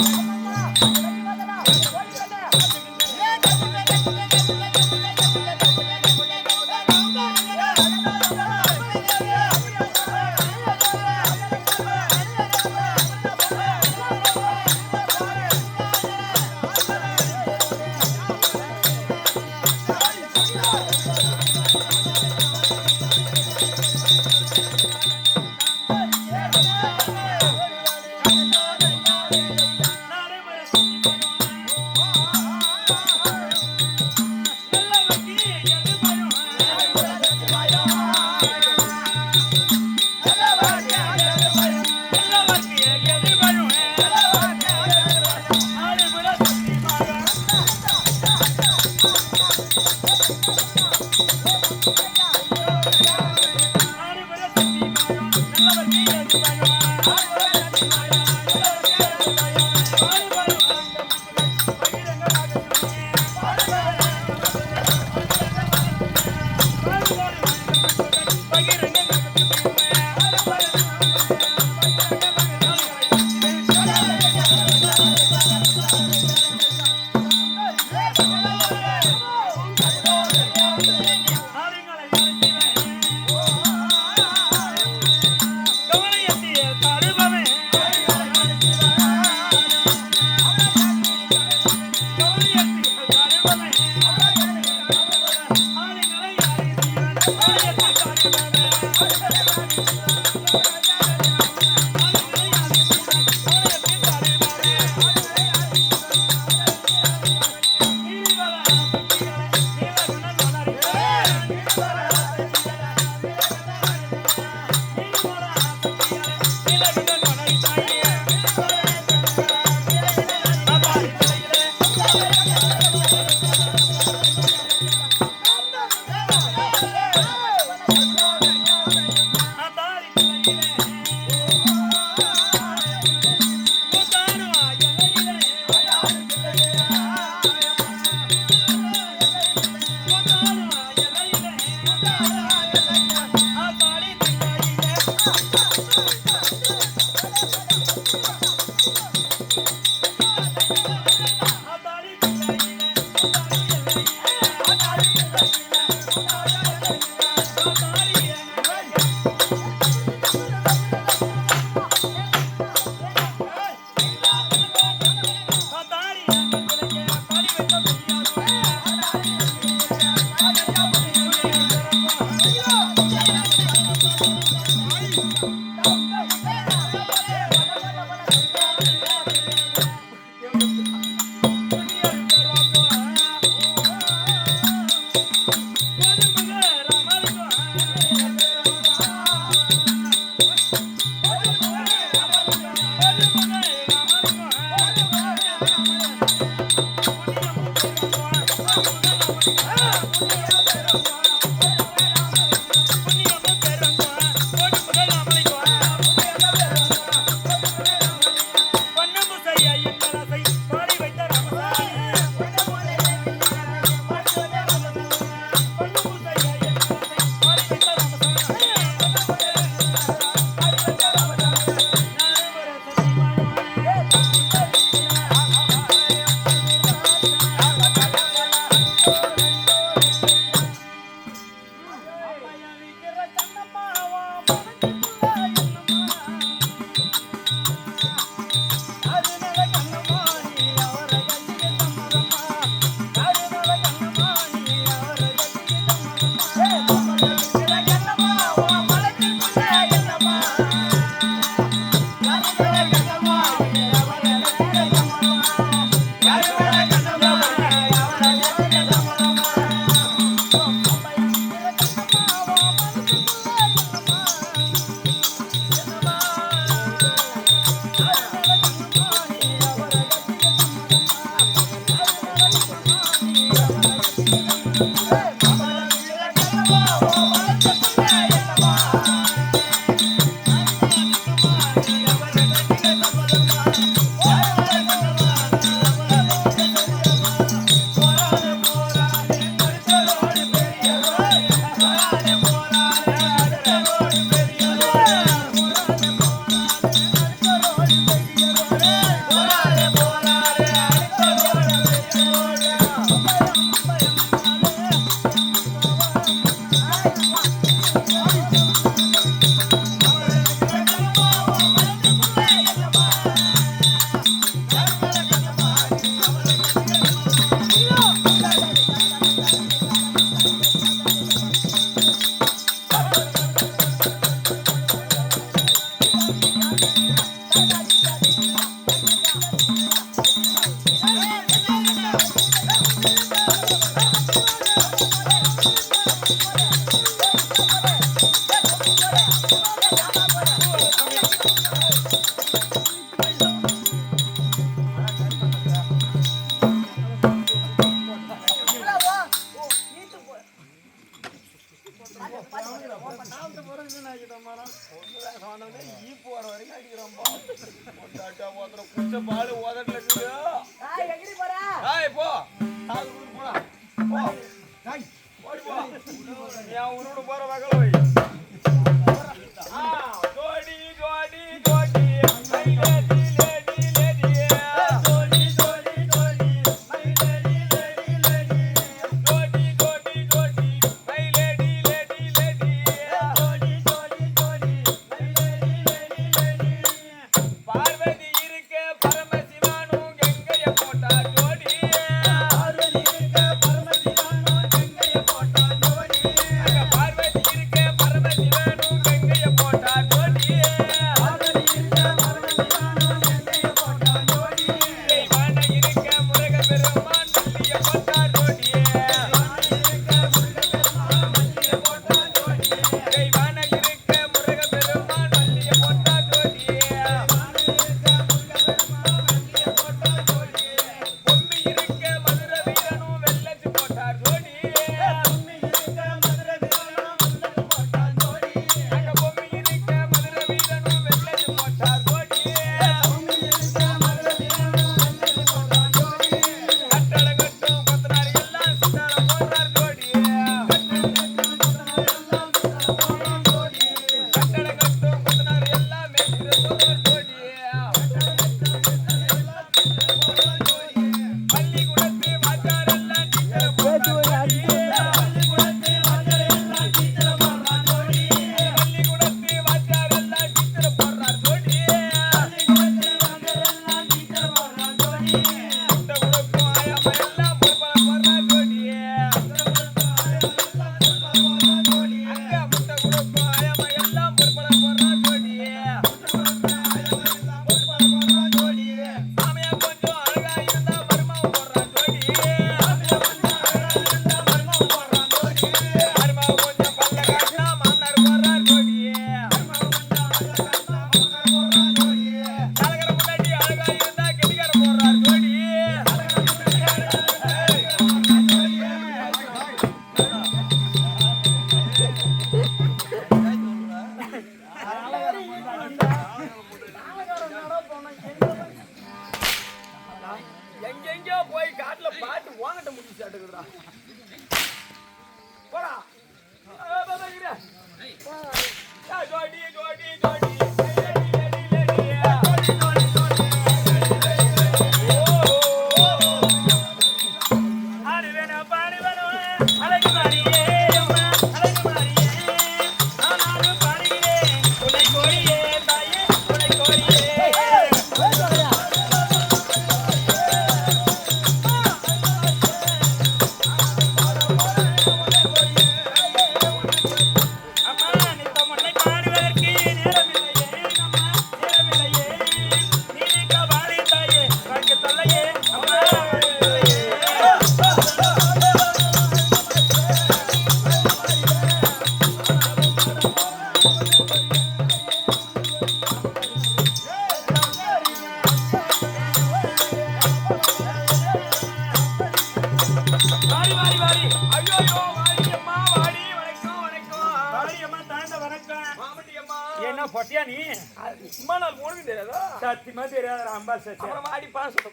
நானே பகவான் என் உருடு போற வகை சத்தியமா தெரியாத அம்பா சத்தி அப்புறம் ஆடி பால் சொல்ல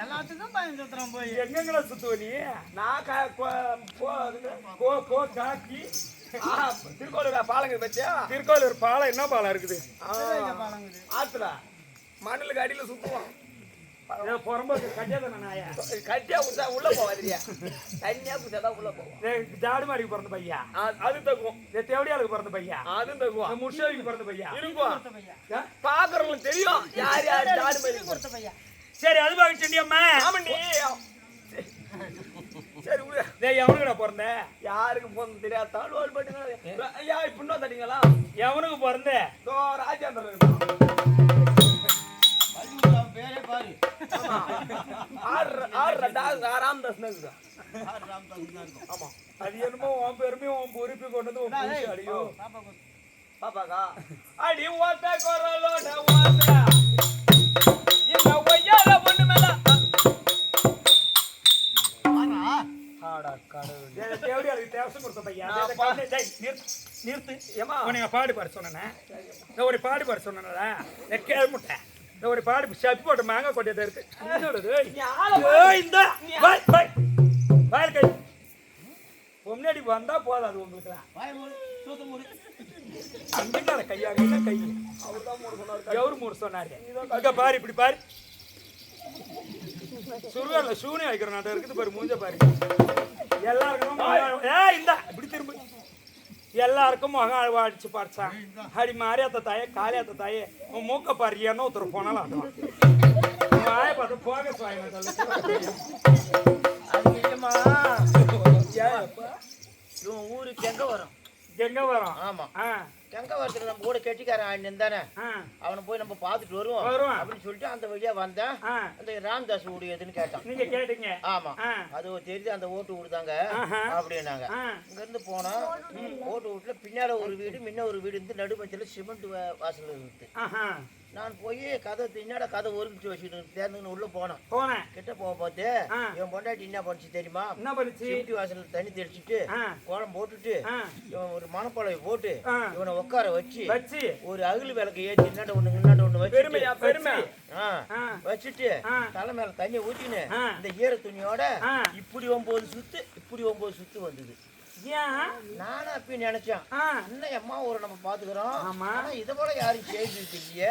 எல்லாத்துக்கும் பயன் சுத்துறோம் போய். எங்கெங்கள சுத்துவ நீ? நான் கோ காக்கி திருக்கோளூர் பாலங்க பத்தியா? திருக்கோளூர் பாலம் என்ன பாலம் இருக்குது? ஆத்துல மணலுக்கு அடியில் சுற்றுவான் கட்டியா குடிச்சா உள்ள போவாதியா தண்ணியா குடிச்சாதான் உள்ள போவோம் ஜாடுமாடிக்கு பிறந்த பையா? அது தக்கும் தேவடியாளுக்கு பிறந்த பையா? அது தக்கும் முஷாவிக்கு பிறந்த பையா? இருக்கும் பாக்குறவங்களுக்கு தெரியும். யார் யார் ஜாடுமாடி பிறந்த பையா சரி அது பாக்க செண்டியம்மா ஆமாண்டி சரி டேய் எவனுக்குடா பிறந்த? யாருக்கு பிறந்த தெரியாது தாழ்வாள் ஐயா இப்படின்னா தட்டிங்களா? எவனுக்கு பிறந்த? ராஜேந்திரன் பேரே பாரு. ராம்தாஸ் ஆமா. அது என்னமோ உன் பெருமையும் உன் பொறுப்பி கொண்டது உன் அடியோ. பாப்பாக்கா. அடி ஓத்த குரலோட ஓத்த இந்த ஒய்யால ஒண்ணு மேல. நிறுத்து ஏமா உனக்கு பாடுபாடு சொன்னேன். ஒரு பாடுபாடு சொன்னேன்ல கேள்முட்டேன் பாடு சப்பி போட்ட மாங்காய் கொட்டியதா இருக்கு. இந்த முன்னாடி வந்தா போதாது உங்களுக்கு. அங்கிட்ட கையாக என்ன கை எவரு மூணு சொன்னாரு? பாரு இப்படி பாரு. சுருகல்ல சூனி வைக்கிற நாட்டம் இருக்குது பாரு மூஞ்ச பாரு. எல்லாருக்கும் ஏ இந்த இப்படி திரும்ப. எல்லாருக்கும் முகம் அழுவா அடிச்சு படிச்சான் அடி மாறி அத்த தாயே காலி அத்த தாயே உன் மூக்க பாரு என்ன ஒருத்தர் போனாலும் ஆட்டுவான் உன் ஆய பார்த்து போக சுவாயின ஊருக்கு எங்க வரும்? எங்க வரோம்? ஆமா. ஆ. வரத்துல நம்ம கூட கெட்டிக்காரன் ஆயிட்டு தானே அவனை போய் நம்ம பார்த்துட்டு வருவோம். அப்படின்னு சொல்லிட்டு அந்த வழியா வந்தேன் அந்த ராம்தாஸ் வீடு எதுன்னு கேட்டான். நீங்க கேட்டீங்க. ஆமா. அது தெரியுது அந்த ஓட்டு விடுதாங்க. அப்படின்னாங்க. இங்க இருந்து போனா ஓட்டு வீட்டுல பின்னால ஒரு வீடு முன்ன ஒரு வீடு இருந்து நடுமத்தில சிமெண்ட் வாசல் ஆஹா. நான் போய் கதை என்னடா கதை ஒருமிச்சு வச்சுட்டு தேர்ந்துன்னு உள்ள போனேன். போனேன். கிட்ட போக பார்த்து. இவன் பொண்டாட்டி என்ன பண்ணுச்சு தெரியுமா? என்ன பண்ணுச்சு? சிமெண்ட் வாசல்ல தண்ணி தெளிச்சிட்டு கோலம் போட்டுட்டு ஒரு மணப்பழவை போட்டு. இவனை உட்கார வச்சு வச்சு. ஒரு அகல் விளக்கு ஏற்றி இன்னாண்ட ஒண்ணு இன்னாண்ட ஒண்ணு வச்சு வச்சுட்டு. தலை மேல தண்ணி ஊத்தின்னு ஆ. இந்த ஈர துணியோட. இப்படி ஒன்பது சுத்து இப்படி ஒன்பது சுத்து வந்தது. நானும் அப்பயும் நினைச்சேன். இன்னும் அம்மா ஒரு நம்ம பாத்துக்கிறோம். ஆமா. ஆனா இத போல யாரும் செய்தது இல்லையே.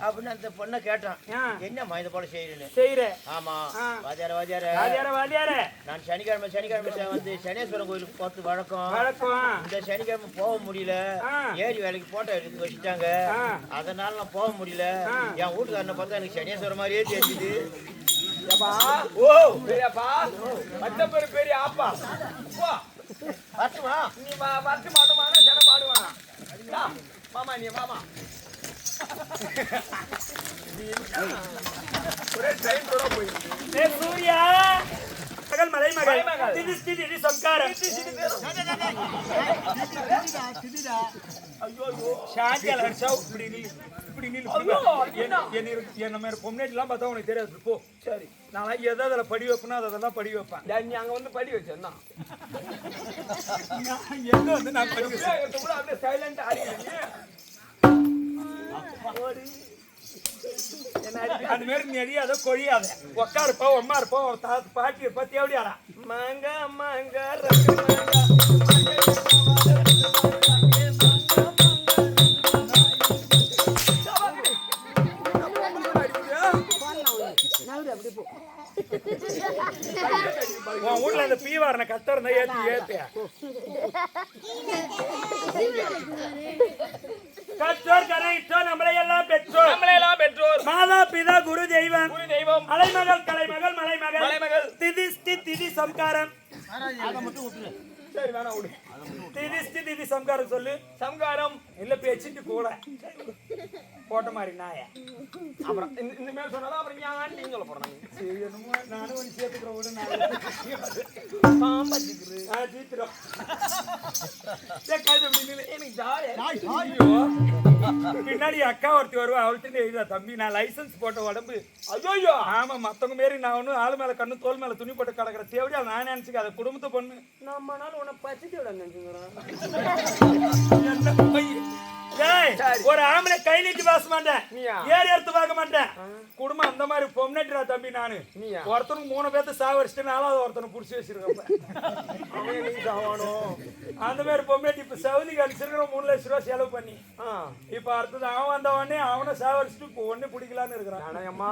அப்படின்னு அந்த பொண்ணை கேட்டான். என்னம்மா இத போல செய்யறேன்னு செய்யற ஆமா. ஆ. வாத்தியார வாத்தியார. வாதியார வாதியார நான் சனிக்கிழமை சனிக்கிழமை வந்து சனீஸ்வரன் கோயிலுக்கு பார்த்து வழக்கம். வழக்கம். இந்த சனிக்கிழமை போக முடியல. ஏரி வேலைக்கு போட்டோ எடுத்து வச்சுட்டாங்க. அதனால நான் போக முடியல. என் வீட்டுக்காரனை பார்த்தா எனக்கு சனீஸ்வரன் மாதிரியே தெரிஞ்சுது ஓ. பெரியப்பா? பட்ட பெரு பெரிய ஆப்பா. வரட்டுமா நீ வா வட்டு மாடுவானா ஜன மாடுவானா யா, மாமா நீ மாமா ஒரே ட்ரெயின் கூட போயிருக்கு சூர்யா மகள் மலை மகள். திதி திதி சம்காரம் ஷாஜியால அடிச்சா இப்படி நில்லு இப்படி நில்லு. என்ன மாதிரி பொம்னேட்லாம் பார்த்தா உனக்கு தெரியாது. போ. சரி. நான் எதை அதில் படி வைப்பேனோ அதெல்லாம் படி வைப்பேன். நீ அங்க வந்து படி வச்சேன்னா எங்க வந்து நான் படி வைப்பேன் கூட அப்படியே சைலண்ட் ஆடிக்கிறீங்க அந்த மாதிரி கொழியாத. உக்காருப்பா உம்மா இருப்பா பாட்டி இருப்பா தேவடியாடா மாங்க மாங்க. அதை மட்டும் விட்டுரு. சரி வேணாம் விடு. திதிஸ்தி திதி சம்காரம் சொல்லு. சம்காரம் இல்ல பேச்சுட்டு கூட போட்ட மாதிரி நாய. அப்புறம் இந்த இந்த மேல் சொன்னதா அப்புறம் ஏன் நீங்க சொல்ல போறாங்க சரி என்னமோ நானும் ஒன்று சேர்த்துக்கிறேன் விடு நான் பாம்பா சிக்குது ஆ, ஜீத்துறோம். சரி, கழுதை இப்படி நில்லு. எனக்கு ஜாலியா. பின்னாடி அக்கா ஒருத்தி வருவா அவள்கிட்ட எழுதா தம்பி நான் லைசென்ஸ் போட்ட உடம்பு. ஐயோ ஆமா மத்தவங்க மாரி நான் ஒன்றும் ஆளு மேல கண்ணு தோல் மேல துணி போட்டு கிடக்குற தேவையா நான் நினைச்சுக்க அதை குடும்பத்தை பொண்ணு. நம்ம நாள் உன்னை பச்சிட்டு விட? டேய், ஒரு ஆம்பளை கை நீட்டி பேச மாட்டேன்? ஏறி எடுத்து பார்க்க மாட்டேன். குடும்பம் அந்த மாதிரி பொம்னட்டுறா தம்பி நானு? ஒருத்தனுக்கு மூணு பேர்த்து சாவடிச்சுட்டு நாலாவது ஒருத்தனை புடிச்சு சாவானும் அந்த மாதிரி பொம்னட்டு இப்ப சவுதிக்கு அடிச்சிருக்கிற மூணு லட்சம் ரூபா செலவு பண்ணி. இப்ப அடுத்தது அவன் வந்த உடனே அவனை சாவடிச்சுட்டு இப்போ ஒண்ணு பிடிக்கலான்னு இருக்கிறான். அம்மா.